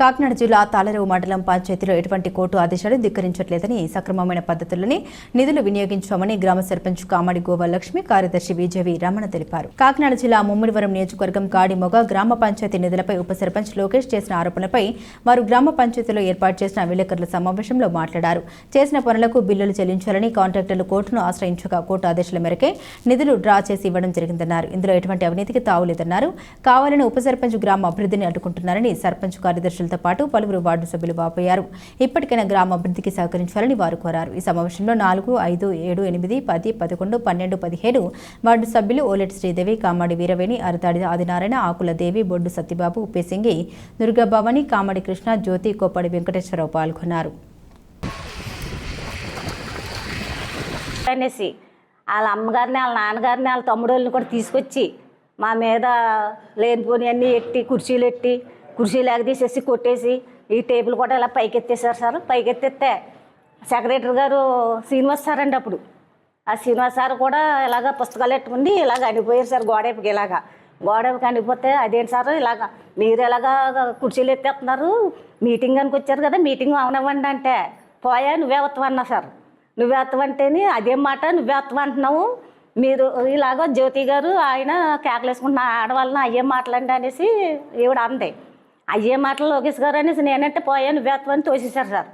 కాకినాడ జిల్లా తాళరేవు మండలం పంచాయతీలో ఎటువంటి కోర్టు ఆదేశాలు ధిక్కరించట్లేదని సక్రమమైన పద్ధతుల్లోనే నిధులు వినియోగించామని గ్రామ సర్పంచ్ కామడి గోవలక్ష్మి కార్యదర్శి విజయవి రమణ తెలిపారు. కాకినాడ జిల్లా ముమ్మిడివరం నియోజకవర్గం కాడిమొగ గ్రామ పంచాయతీ నిధులపై ఉప సర్పంచ్ లోకేష్ చేసిన ఆరోపణలపై వారు గ్రామ పంచాయతీలో ఏర్పాటు చేసిన విలేకరుల సమావేశంలో మాట్లాడారు. చేసిన పనులకు బిల్లులు చెల్లించాలని కాంట్రాక్టర్లు కోర్టును ఆశ్రయించగా కోర్టు ఆదేశాల మేరకే నిధులు డ్రా చేసి ఇవ్వడం జరిగిందన్నారు. ఇందులో ఎటువంటి అవినీతికి తావులేదన్నారు. కావాలని ఉప సర్పంచ్ గ్రామ అభివృద్ధిని అడ్డుకుంటున్నారని సర్పంచ్ కార్యదర్శి అధ్యక్షులతో పాటు పలువురు వార్డు సభ్యులు వాపోయారు. ఇప్పటికైనా గ్రామ అభివృద్ధికి సహకరించాలని వారు కోరారు. ఈ సమావేశంలో నాలుగు ఐదు ఏడు ఎనిమిది పది పదకొండు పన్నెండు పదిహేడు వార్డు సభ్యులు ఓలెట్ శ్రీదేవి కామాడి వీరవేణి అరతాడి ఆదినారాయణ ఆకుల దేవి బొడ్డు సత్యబాబు ఉప్పేసింగి దుర్గాభవాని కామాడి కృష్ణ జ్యోతి కోప్పడి వెంకటేశ్వరరావు పాల్గొన్నారు. అనేసి వాళ్ళ అమ్మగారిని వాళ్ళ నాన్నగారిని వాళ్ళ తమ్ముడోళ్ళని కూడా తీసుకొచ్చి మా మీద లేనిపోని అన్నీ ఎట్టి కుర్చీలు ఎట్టి కుర్చీలు తీసేసి కొట్టేసి ఈ టేబుల్ కూడా ఇలా పైకెత్తేసారు సార్. పైకెత్తేస్తే సెక్రటరీ గారు శ్రీనివాస్ సార్ అండి అప్పుడు. ఆ శ్రీనివాస్ సార్ కూడా ఇలాగ పుస్తకాలు పెట్టుకుంది ఇలాగ అనిపోయారు సార్ గోడైపుకి ఇలాగా. గోడైపుకి అనిపోతే అదేంటి సార్ ఇలాగ మీరు ఎలాగా కుర్చీలు ఎత్తేస్తున్నారు? మీటింగ్ అనుకు వచ్చారు కదా మీటింగ్ అవనవ్వండి అంటే పోయా నువ్వే వస్తావన్నా సార్. నువ్వే వస్తావంటేని అదేం మాట నువ్వే వస్తావంటున్నావు మీరు ఇలాగ జ్యోతి గారు ఆయన కేకలేసుకుంటున్న ఆడవాళ్ళని అయ్యే మాట్లాడండి అనేసి ఈవిడ అంది. అయ్యే మాటలు లోకేష్ గారు అనేసి నేనంటే పోయాను నువ్వే తోసేశారు సార్.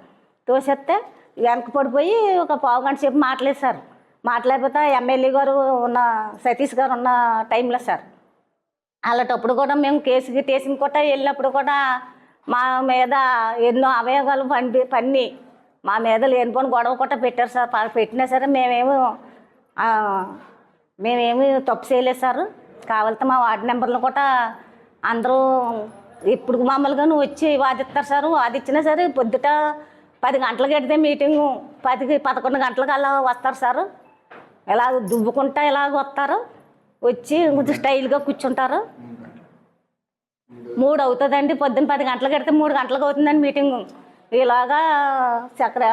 తోసేస్తే వెనక పడిపోయి ఒక పావు గంట సేపు మాట్లాడేశారు మాట్లాడిపోతే ఎమ్మెల్యే గారు ఉన్న సతీష్ గారు ఉన్న టైంలో సార్. అలాంటప్పుడు కూడా మేము కేసుకి టేసిన కూడా వెళ్ళినప్పుడు కూడా మా మీద ఎన్నో అవయవాలు పండి పన్ని మా మీద లేనిపోని గొడవ కొట్ట పెట్టారు సార్. పెట్టినా సరే మేమేమి మేమేమి తప్పు చేయలేదు సార్. కావాలంటే మా వార్డు నెంబర్లు కూడా అందరూ ఇప్పుడు మామూలుగా నువ్వు వచ్చి వాదిస్తారు సార్ వాదిచ్చినా సరే పొద్దుట పది గంటలకు పెడితే మీటింగు. పదికి పదకొండు గంటలకు అలా వస్తారు సార్. ఇలా దువ్వుకుంటా ఇలాగ వస్తారు. వచ్చి కొంచెం స్టైల్గా కూర్చుంటారు. మూడు అవుతుందండి. పొద్దున్న పది గంటలకు పెడితే మూడు గంటలకు అవుతుందండి మీటింగు. ఇలాగా చక్ర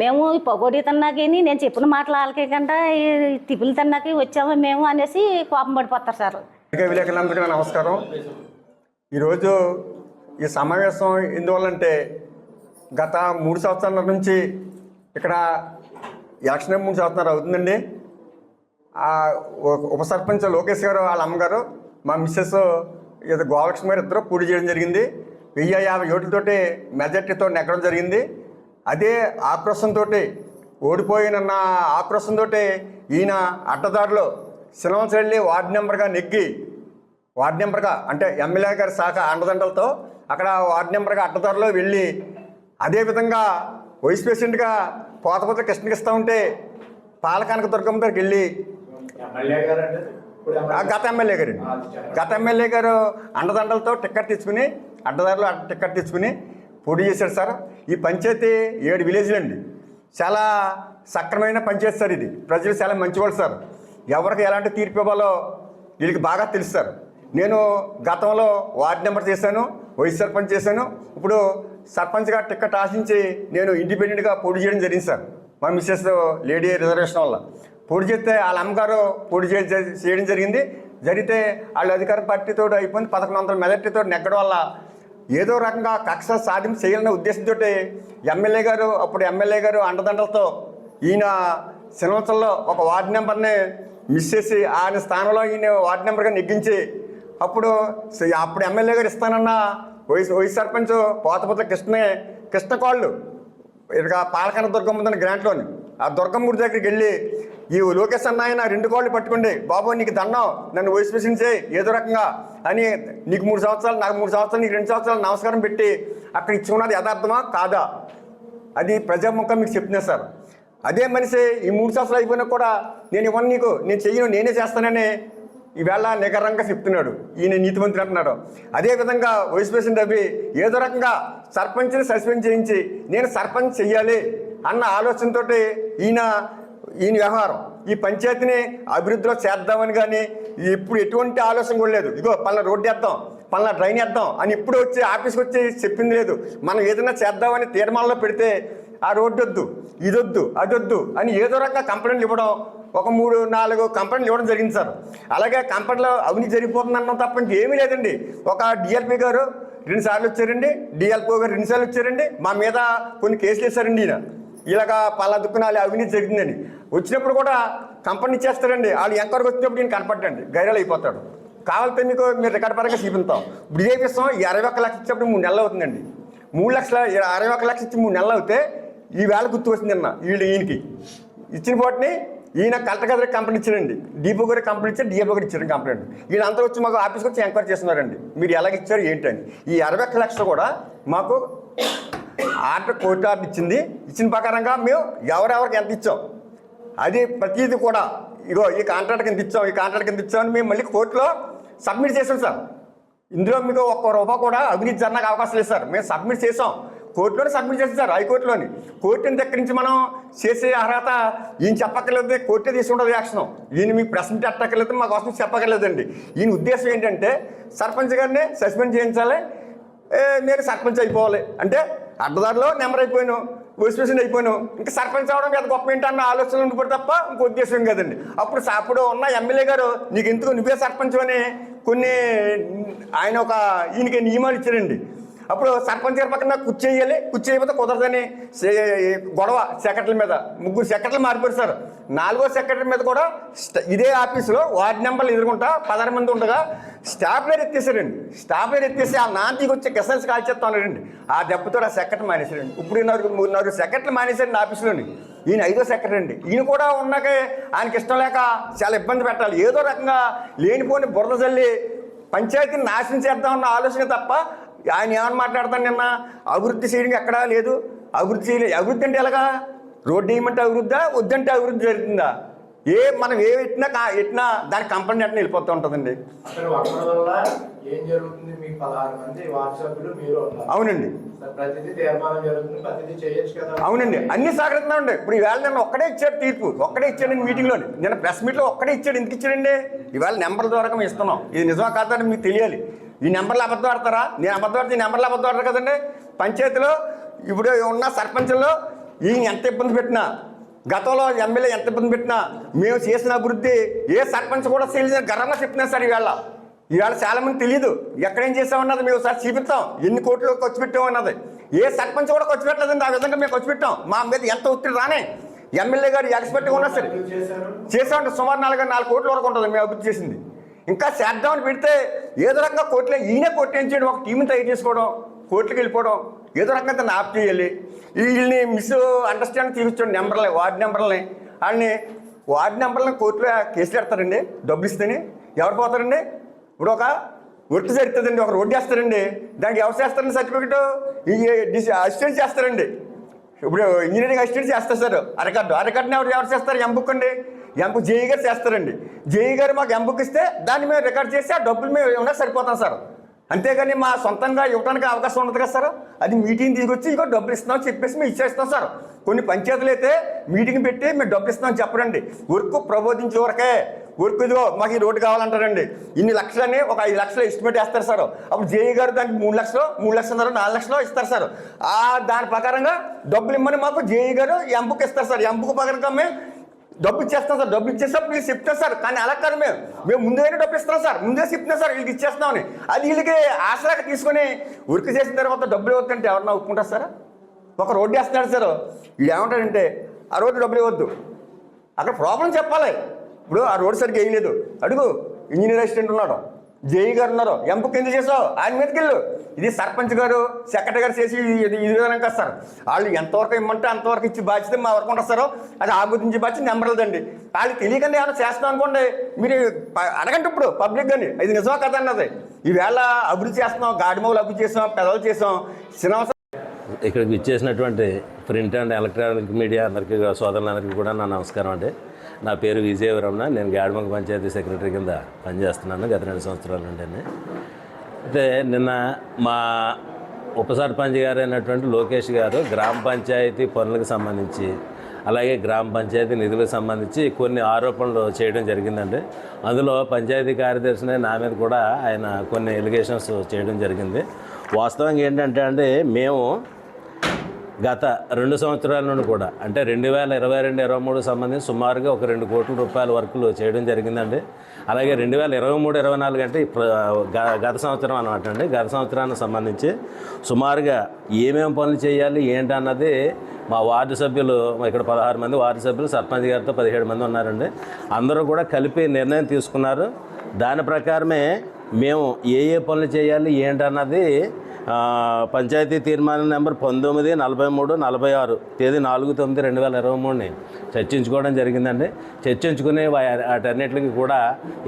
మేము ఈ పకోడీ తిన్నాకి నేను చెప్పిన మాటలు వాళ్ళకే కంటే ఈ తిప్పులు తిన్నాకి వచ్చాము మేము అనేసి కోపం పడిపోతారు సార్. విలేకరులందరికీ నమస్కారం. ఈరోజు ఈ సమావేశం ఎందువల్లంటే గత మూడు సంవత్సరాల నుంచి ఇక్కడ ఎలక్షన్ మూడు సంవత్సరాలు అవుతుందండి. ఉప సర్పంచ్ లోకేష్ గారు వాళ్ళ అమ్మగారు మా మిస్సెస్ ఇది గోలక్ష్మి గారు ఇద్దరు పూర్తి చేయడం జరిగింది. వెయ్యి యాభై ఓట్లతోటి మెజార్టీతో నెగ్గడం జరిగింది. అదే ఆక్రోషంతో ఓడిపోయినన్న ఆక్రోషంతో ఈయన అడ్డదారిలో సినిమాస్ వెళ్ళి వార్డు నెంబర్గా నెగ్గి వార్డు నెంబర్గా అంటే ఎమ్మెల్యే గారి శాఖ అండదండలతో అక్కడ వార్డు నెంబర్గా అడ్డదారిలో వెళ్ళి అదేవిధంగా వైస్ ప్రెసిడెంట్గా పోతపోత కృష్ణకి ఇస్తూ ఉంటే పాలకానక దుర్గమ్మ దగ్గరికి వెళ్ళి గత ఎమ్మెల్యే గారు గత ఎమ్మెల్యే గారు అండదండలతో టిక్కెట్ తీసుకుని అడ్డదారులు అడ్డ టిక్కెట్ తీసుకుని పోటీ చేశారు సార్. ఈ పంచాయతీ ఏడు విలేజ్లు అండి. చాలా సక్రమైన పంచాయతీ సార్ ఇది. ప్రజలు చాలా మంచివాళ్ళు సార్. ఎవరికి ఎలాంటి తీర్పు ఇవ్వాలో వీళ్ళకి బాగా తెలుసు సార్. నేను గతంలో వార్డు నెంబర్ చేశాను వైస్ సర్పంచ్ చేశాను. ఇప్పుడు సర్పంచ్గా టిక్కెట్ ఆశించి నేను ఇండిపెండెంట్గా పోటీ చేయడం జరిగింది సార్ మా మిస్సెస్ లేడీ రిజర్వేషన్ వల్ల. పోటీ చేస్తే వాళ్ళ అమ్మగారు పోటీ చే- చేయడం జరిగింది. జరిగితే వాళ్ళ అధికార పార్టీతో అయిపోయింది. పదకొండు వందల మెజార్టీతో నెగ్గడం వల్ల ఏదో రకంగా కక్ష సాధింపు చేయాలనే ఉద్దేశంతో ఎమ్మెల్యే గారు అప్పుడు ఎమ్మెల్యే గారు అండదండలతో ఈయన సినిమాల్లో ఒక వార్డు నెంబర్ని మిస్ చేసి ఆయన స్థానంలో ఈయన వార్డు నెంబర్గా నెగ్గించి అప్పుడు అప్పుడు ఎమ్మెల్యే గారు ఇస్తానన్న వైస్ వైస్ సర్పంచ్ పోతపోత కృష్ణ కాళ్ళు ఇక పాలకన దుర్గమ్మ ఉందని గ్రాంట్లోని. ఆ దుర్గమ్మ గుడి దగ్గరికి వెళ్ళి ఈ లోకేష్ అన్న ఆయన రెండు కోళ్ళు పట్టుకోండి బాబు నీకు దండం నన్ను వయసు ప్రెసిడెంట్ చేయి ఏదో రకంగా అని నీకు మూడు సంవత్సరాలు నాకు మూడు సంవత్సరాలు నీకు రెండు సంవత్సరాలు నమస్కారం పెట్టి అక్కడ ఇచ్చి ఉన్నది యథార్థమా? కాదా? అది ప్రజాముఖం మీకు చెప్తున్నా సార్. అదే మనిషి ఈ మూడు సంవత్సరాలు అయిపోయినా కూడా నేను ఇవ్వను నీకు నేను చెయ్యను నేనే చేస్తానని ఈవేళ నికరంగా చెప్తున్నాడు. ఈయన నీతిమంత్రి అంటున్నాడు. అదేవిధంగా వైస్ ప్రెసిడెంట్ అవి ఏదో రకంగా సర్పంచ్ని సస్పెండ్ చేయించి నేను సర్పంచ్ చెయ్యాలి అన్న ఆలోచనతోటి ఈయన ఈయన వ్యవహారం. ఈ పంచాయతీని అభివృద్ధిలో చేద్దామని కానీ ఇప్పుడు ఎటువంటి ఆలోచన కూడా లేదు. ఇగో పలానా రోడ్డు వేద్దాం పలానా డ్రైన్ వేద్దాం అని ఇప్పుడు వచ్చి ఆఫీస్కి వచ్చి చెప్పింది లేదు. మనం ఏదైనా చేద్దామని తీర్మానంలో పెడితే ఆ రోడ్డు వద్దు ఇదొద్దు అదొద్దు అని ఏదో రకంగా కంప్లైంట్లు ఇవ్వడం ఒక మూడు నాలుగు కంపెనీలు ఇవ్వడం జరిగింది సార్. అలాగే కంపెనీలో అవినీతి జరిగిపోతుంది అన్నాం తప్ప ఇంకేమీ లేదండి. ఒక డిఎల్పి గారు రెండుసార్లు వచ్చారండి డిఎల్పో గారు రెండుసార్లు వచ్చారండి మా మీద కొన్ని కేసులు వేశారండి ఈయన. ఇలాగ పలా దుక్కునాలి అవినీతి జరిగిందని. వచ్చినప్పుడు కూడా కంపెనీ ఇచ్చేస్తారండి. వాళ్ళు ఎంక్వైరీకి వచ్చినప్పుడు నేను కనపడ్డండి గైరాలు అయిపోతాడు. కావాలంటే మీకు మీరు రికార్డ్ పరంగా చూపిస్తాం ఇప్పుడు ఇదే విషయం ఈ అరవై ఒక్క లక్ష ఇచ్చినప్పుడు మూడు నెలలు అవుతుందండి. మూడు లక్షల అరవై ఒక్క లక్ష ఇచ్చి మూడు నెలలు అవుతే ఈ వేళ గుర్తు వచ్చింది అన్న వీళ్ళు ఈయనకి. ఇచ్చిన పోటీని ఈయన కలెక్టర్ గారి కంపెనీ ఇచ్చారండి డీపో గారి కంపెనీ ఇచ్చారు డిఎఫ్ఓ గారు ఇచ్చారు కంప్లైంట్. ఈయన అంతా వచ్చి మాకు ఆఫీస్కి వచ్చి ఎంక్వైరీ చేస్తున్నారండి. మీరు ఎలాగ ఇచ్చారు ఏంటని ఈ అరవై ఒక్క లక్షలు కూడా మాకు ఆర్డర్ కోర్టు ఆర్డర్ ఇచ్చింది. ఇచ్చిన ప్రకారంగా మేము ఎవరెవరికి ఎంత ఇచ్చాం? అది ప్రతిదీ కూడా ఇగో ఈ కాంట్రాక్ట్ కింద ఇచ్చాం ఈ కాంట్రాక్ట్ కింద ఇచ్చామని మేము మళ్ళీ కోర్టులో సబ్మిట్ చేసాం సార్. ఇందులో మీకు ఒక్క రూపాయి కూడా అవినీతి జరగడానికి అవకాశం లేదు సార్. మేము సబ్మిట్ చేసాం. కోర్టులోనే సబ్మిట్ చేస్తారు హైకోర్టులోని. కోర్టుని దగ్గర నుంచి మనం చేసే అర్హత ఈయన చెప్పక్కర్లేదు కోర్టే తీసుకుంటుంది యాక్షన్. ఈయన మీ ప్రశ్న పెట్టక్కర్లేదు మాకు అవసరం చెప్పక్కర్లేదండి. ఈయన ఉద్దేశం ఏంటంటే సర్పంచ్ గారిని సస్పెండ్ చేయించాలి మీరు సర్పంచ్ అయిపోవాలి. అంటే అడ్డదారిలో నెంబర్ అయిపోయాను వైస్ అయిపోయాను. ఇంకా సర్పంచ్ అవడం పెద్ద గొప్ప ఏంటన్న ఆలోచన ఉండిపోయి తప్ప ఇంకో ఉద్దేశం కదండి. అప్పుడు అప్పుడు ఉన్న ఎమ్మెల్యే గారు నీకు ఎందుకు నువ్వే సర్పంచ్ అని కొన్ని ఆయన ఒక ఈయనకి నియమాలు ఇచ్చారండి. అప్పుడు సర్పంచ్ గారి పక్కన కుర్చీ వేయాలి కుర్చీ అయిపోతే కుదరదని సే- గొడవ సెక్రటరీ మీద ముగ్గురు సెక్రటరీలు మారిపోయారు సార్. నాలుగో సెక్రటరీ మీద కూడా స్ట- ఇదే ఆఫీసులో వార్డ్ నెంబర్లు ఎదుర్కొంటా పదహారు మంది ఉండగా స్టాఫ్ ఎత్తేసారండి. స్టాఫ్ ఎత్తేసి ఆ నాంతికి వచ్చే కెసెన్స్ కాల్చేస్తానండి ఆ దెబ్బతో ఆ సెక్రటరీ మానేశారండి ఇప్పుడు నలుగురు నాలుగు సెక్రటరీ మానేశారండి ఆఫీసులోని. ఈయన ఐదో సెక్రటరీ అండి. ఈయన కూడా ఉన్నాకే ఆయనకి ఇష్టం లేక చాలా ఇబ్బంది పెట్టాలి. ఏదో రకంగా లేనిపోని బురద చల్లి పంచాయతీని నాశనం చేద్దామన్న ఆలోచన తప్ప ఆయన ఏమని మాట్లాడతాను నిన్న? అభివృద్ధి చేయడం ఎక్కడా లేదు. అభివృద్ధి చేయలేదు అభివృద్ధి అంటే ఎలాగా? రోడ్డు వేయమంటే అభివృద్ధా? వద్దంటే అభివృద్ధి జరుగుతుందా? ఏ మనం ఏ ఎట్టినా కా ఎట్టినా దాని కంపెనీ అట్లా వెళ్ళిపోతూ ఉంటుందండి. అవునండి. అవునండి. అన్ని సాగరిస్తున్నాం అండి ఇప్పుడు ఈవేళ నేను ఒక్కడే ఇచ్చాడు తీర్పు. ఒక్కడే ఇచ్చాడండి మీటింగ్లో నేను ప్రెస్ మీట్లో ఒక్కడే ఇచ్చాడు. ఎందుకు ఇచ్చాడండి? ఈవేళ నెంబర్ ద్వారా మేము ఇస్తున్నాం. ఇది నిజమా కాదని మీకు తెలియాలి. ఈ నెంబర్లు అబద్ధం ఆడతారా? నేను అబద్ధం ఆడితే ఈ నెంబర్లు అబద్ధం కదండి. పంచాయతీలో ఇప్పుడు ఉన్న సర్పంచుల్లో ఈయన ఎంత ఇబ్బంది పెట్టినా గతంలో ఎమ్మెల్యే ఎంత ఇబ్బంది పెట్టినా మేము చేసిన అభివృద్ధి ఏ సర్పంచ్ కూడా తెలియదు గర్వంగా చెప్తున్నారు సార్ ఈవేళ ఈవేళ చాలా మంది తెలియదు ఎక్కడేం చేసామన్నది మేము ఒకసారి చూపిస్తాం. ఎన్ని కోట్లు ఖర్చు పెట్టామన్నది. ఏ సర్పంచ్ కూడా ఖర్చు పెట్టలేదండి. ఆ విధంగా మేము ఖర్చు పెట్టాం. మా మీద ఎంత ఒత్తిడి రానే. ఎమ్మెల్యే గారు ఎక్స్పర్ట్గా ఉన్నా సరే. చేసామంటే సుమారు నాలుగు నాలుగు కోట్ల వరకు ఉంటుంది. మేము అభివృద్ధి చేసింది. ఇంకా చేద్దామని పెడితే ఏదో రకంగా కోర్టులో ఈయనే కొట్టేయించేయడం ఒక టీంని తయారు చేసుకోవడం కోర్టుకి వెళ్ళిపోవడం ఏదో రకంగా తను ఆప్ చేయాలి. వీళ్ళని మిస్ అండర్స్టాండ్ తీర్చండి నెంబర్లే వార్డు నెంబర్లని. వాళ్ళని వార్డు నెంబర్లని కోర్టులో కేసులు పెడతారండి డబ్బులు ఇస్తేనే. ఎవరు పోతారండి? ఇప్పుడు ఒక వర్క్ జరుగుతుందండి ఒక రోడ్డు వేస్తారండి. దానికి ఎవరు చేస్తారండి సర్టిఫికెట్ ఈ అసిస్టెంట్ చేస్తారండి. ఇప్పుడు ఇంజనీరింగ్ అసిస్టెంట్ చేస్తారు సార్ అరకడ్డు అరకడ్డుని ఎవరు ఎవరు చేస్తారు? ఎంబుక్ అండి. ఎంపు జేఈ గారు చేస్తారండి. జేఈ గారు మాకు ఎంబుక్ ఇస్తే దాన్ని మేము రికార్డ్ చేసి ఆ డబ్బులు మేము ఏమన్నా సరిపోతాం సార్. అంతేగాని మా సొంతంగా ఇవ్వడానికి అవకాశం ఉండదు కదా సార్. అది మీటింగ్ తీసుకొచ్చి ఇంకో డబ్బులు ఇస్తున్నాం చెప్పేసి మేము ఇచ్చేస్తాం సార్. కొన్ని పంచాయతీలు అయితే మీటింగ్ పెట్టి మేము డబ్బులు ఇస్తున్నాం చెప్పడండి వర్క్ ప్రబోధించే వరకే వర్క్ ఇదిగో మాకు ఈ రోడ్డు కావాలంటారండి. ఇన్ని లక్షలని ఒక ఐదు లక్షలు ఎస్టిమేట్ వేస్తారు సార్. అప్పుడు జేఈ గారు దానికి మూడు లక్షలు మూడు లక్షలు నాలుగు లక్షలు ఇస్తారు సార్. ఆ దాని ప్రకారంగా డబ్బులు ఇమ్మని మాకు జేఈ గారు ఎంపుకు ఇస్తారు సార్. ఎంపుకు ప్రకారంగా మేము డబ్బు ఇచ్చేస్తాం సార్ డబ్బు ఇచ్చేస్తాం మీరు చెప్తాం సార్ కానీ అలా కాదు మేము. మేము ముందుగానే డబ్బు ఇస్తాం సార్ ముందే చెప్తున్నాం సార్ వీళ్ళకి ఇచ్చేస్తామని. అది వీళ్ళకి ఆసరాక తీసుకొని ఉరికి చేసిన తర్వాత డబ్బులు ఇవ్వద్దంటే ఎవరన్నా ఒప్పుకుంటారు సార్? ఒక రోడ్డు వేస్తున్నాడు సార్. వీళ్ళు ఏమంటాడంటే ఆ రోడ్డు డబ్బులు ఇవ్వద్దు. అక్కడ ప్రాబ్లం చెప్పాలి. ఇప్పుడు ఆ రోడ్డు సరిగ్గా వేయలేదు అడుగు ఇంజనీర్ అసిస్టెంట్ ఉన్నాడు. జేఈ గారు ఉన్నారు. ఎంపుకి ఎందుకు చేసావు ఆయన మీదకి వెళ్ళు. ఇది సర్పంచ్ గారు సెక్రటరీ గారు చేసి ఇది ఈ విధంగా సార్. వాళ్ళు ఎంతవరకు ఇమ్మంటే అంతవరకు ఇచ్చి బాధ్యత మా వరకు ఉంటారు అది ఆ గురించి బాధ్యత నెంబర్లదండి. వాళ్ళు తెలియకుండా ఏమైనా చేస్తాం అనుకోండి. మీరు అడగండి ఇప్పుడు పబ్లిక్ కానీ ఇది నిజమా కదా అన్నది. ఈవేళ అభివృద్ధి చేస్తున్నాం గాడిమౌలు అభివృద్ధి చేసాం పెదవులు చేసాం సినిమా ఇక్కడికి ఇచ్చేసినటువంటి ప్రింట్ అండ్ ఎలక్ట్రానిక్ మీడియా అందరికీ సోదరులందరికీ కూడా నా నమస్కారం అండి. నా పేరు విజయవరమణ. నేను గాడిమంగ పంచాయతీ సెక్రటరీ కింద పనిచేస్తున్నాను గత రెండు సంవత్సరాల నుండి అయితే నిన్న మా ఉప సర్పంచ్ గారు అయినటువంటి లోకేష్ గారు గ్రామ పంచాయతీ పనులకు సంబంధించి అలాగే గ్రామ పంచాయతీ నిధులకు సంబంధించి కొన్ని ఆరోపణలు చేయడం జరిగిందండి. అందులో పంచాయతీ కార్యదర్శిని నా మీద కూడా ఆయన కొన్ని ఎలిగేషన్స్ చేయడం జరిగింది. వాస్తవంగా ఏంటంటే అండి మేము గత రెండు సంవత్సరాల నుండి కూడా అంటే రెండు వేల ఇరవై రెండు ఇరవై మూడు సంబంధించి సుమారుగా ఒక రెండు కోట్ల రూపాయల వర్కులు చేయడం జరిగిందండి. అలాగే రెండు వేల ఇరవై మూడు ఇరవై నాలుగు అంటే గత సంవత్సరం అనమాట అండి. గత సంవత్సరానికి సంబంధించి సుమారుగా ఏమేమి పనులు చేయాలి ఏంటి అన్నది మా వార్డు సభ్యులు ఇక్కడ పదహారు మంది వార్డు సభ్యులు సర్పంచ్ గారితో పదిహేడు మంది ఉన్నారండి. అందరూ కూడా కలిపి నిర్ణయం తీసుకున్నారు. దాని ప్రకారమే మేము ఏ ఏ పనులు చేయాలి ఏంటన్నది పంచాయతీ తీర్మానం నెంబర్ పంతొమ్మిది నలభై మూడు నలభై ఆరు తేదీ నాలుగు తొమ్మిది రెండు వేల ఇరవై మూడుని చర్చించుకోవడం జరిగిందండి. చర్చించుకుని వాటన్నిటికి కూడా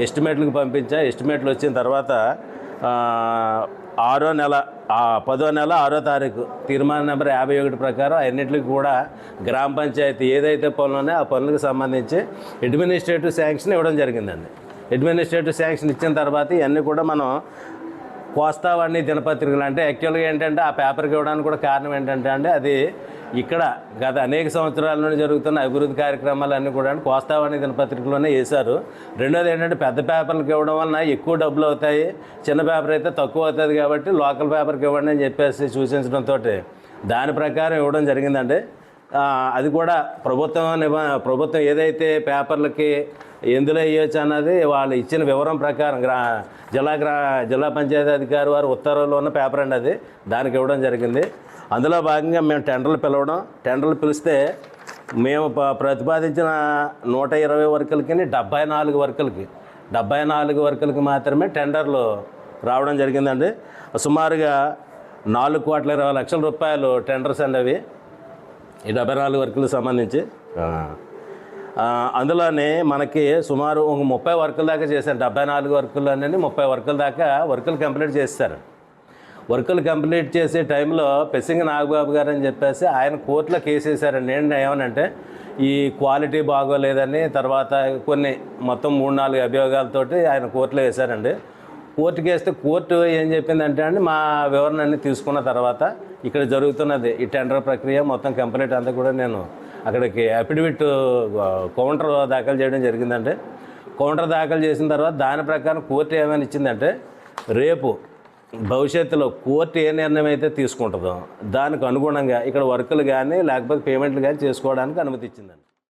ఎస్టిమేట్లకు పంపించా. ఎస్టిమేట్లు వచ్చిన తర్వాత ఆరో నెల పదో నెల ఆరో తారీఖు తీర్మానం నెంబర్ యాభై ఒకటి ప్రకారం అన్నింటికి కూడా గ్రామ పంచాయతీ ఏదైతే పనులు ఉన్నాయో ఆ పనులకు సంబంధించి అడ్మినిస్ట్రేటివ్ శాంక్షన్ ఇవ్వడం జరిగిందండి. అడ్మినిస్ట్రేటివ్ శాంక్షన్ ఇచ్చిన తర్వాత ఇవన్నీ కూడా మనం కోస్తావాడిని దినపత్రికలు అంటే యాక్చువల్గా ఏంటంటే ఆ పేపర్కి ఇవ్వడానికి కూడా కారణం ఏంటంటే అండి అది ఇక్కడ గత అనేక సంవత్సరాల నుండి జరుగుతున్న అభివృద్ధి కార్యక్రమాలన్నీ కూడా కోస్తావాణి దినపత్రికలోనే వేశారు. రెండోది ఏంటంటే పెద్ద పేపర్లకు ఇవ్వడం వలన ఎక్కువ డబ్బులు అవుతాయి చిన్న పేపర్ అయితే తక్కువ అవుతుంది కాబట్టి లోకల్ పేపర్కి ఇవ్వండి అని చెప్పేసి సూచించడంతో దాని ప్రకారం ఇవ్వడం జరిగిందండి. అది కూడా ప్రభుత్వం ప్రభుత్వం ఏదైతే పేపర్లకి ఎందులో వేయొచ్చు అన్నది వాళ్ళు ఇచ్చిన వివరం ప్రకారం గ్రా జిల్లా గ్రా జిల్లా పంచాయతీ అధికారి వారు ఉత్తర్వుల్లో ఉన్న పేపర్ అండి అది. దానికి ఇవ్వడం జరిగింది. అందులో భాగంగా మేము టెండర్లు పిలవడం టెండర్లు పిలిస్తే మేము ప- ప్రతిపాదించిన నూట ఇరవై వర్కులకి డెబ్బై నాలుగు వర్కులకి డెబ్బై నాలుగు వర్కులకి మాత్రమే టెండర్లు రావడం జరిగిందండి. సుమారుగా నాలుగు కోట్ల ఇరవై లక్షల రూపాయలు టెండర్స్ అండి అవి. ఈ డెబ్బై నాలుగు వర్కులకు సంబంధించి. అందులోనే మనకి సుమారు ఒక ముప్పై వర్కుల దాకా చేశారు. డెబ్బై నాలుగు వర్కుల్లోనే ముప్పై వర్కుల దాకా వర్కులు కంప్లీట్ చేస్తారు. వర్కులు కంప్లీట్ చేసే టైంలో పెసింగ్ నాగబాబు గారు అని చెప్పేసి ఆయన కోర్టులో కేసు వేశారండి. నేను ఏమనంటే ఈ క్వాలిటీ బాగోలేదని తర్వాత కొన్ని మొత్తం మూడు నాలుగు అభియోగాలతోటి ఆయన కోర్టులో వేశారండి. కోర్టుకి వేస్తే కోర్టు ఏం చెప్పిందంటే అండి మా వివరణ అన్ని తీసుకున్న తర్వాత ఇక్కడ జరుగుతున్నది ఈ టెండర్ ప్రక్రియ మొత్తం కంప్లీట్ అంతా కూడా నేను అక్కడికి అఫిడవిట్ కౌంటర్ దాఖలు చేయడం జరిగిందంటే కౌంటర్ దాఖలు చేసిన తర్వాత దాని ప్రకారం కోర్టు ఏమైనా ఇచ్చిందంటే రేపు భవిష్యత్తులో కోర్టు ఏ నిర్ణయం అయితే తీసుకుంటుందో దానికి అనుగుణంగా ఇక్కడ వర్కులు కానీ లేకపోతే పేమెంట్లు కానీ చేసుకోవడానికి అనుమతి ఇచ్చిందండి.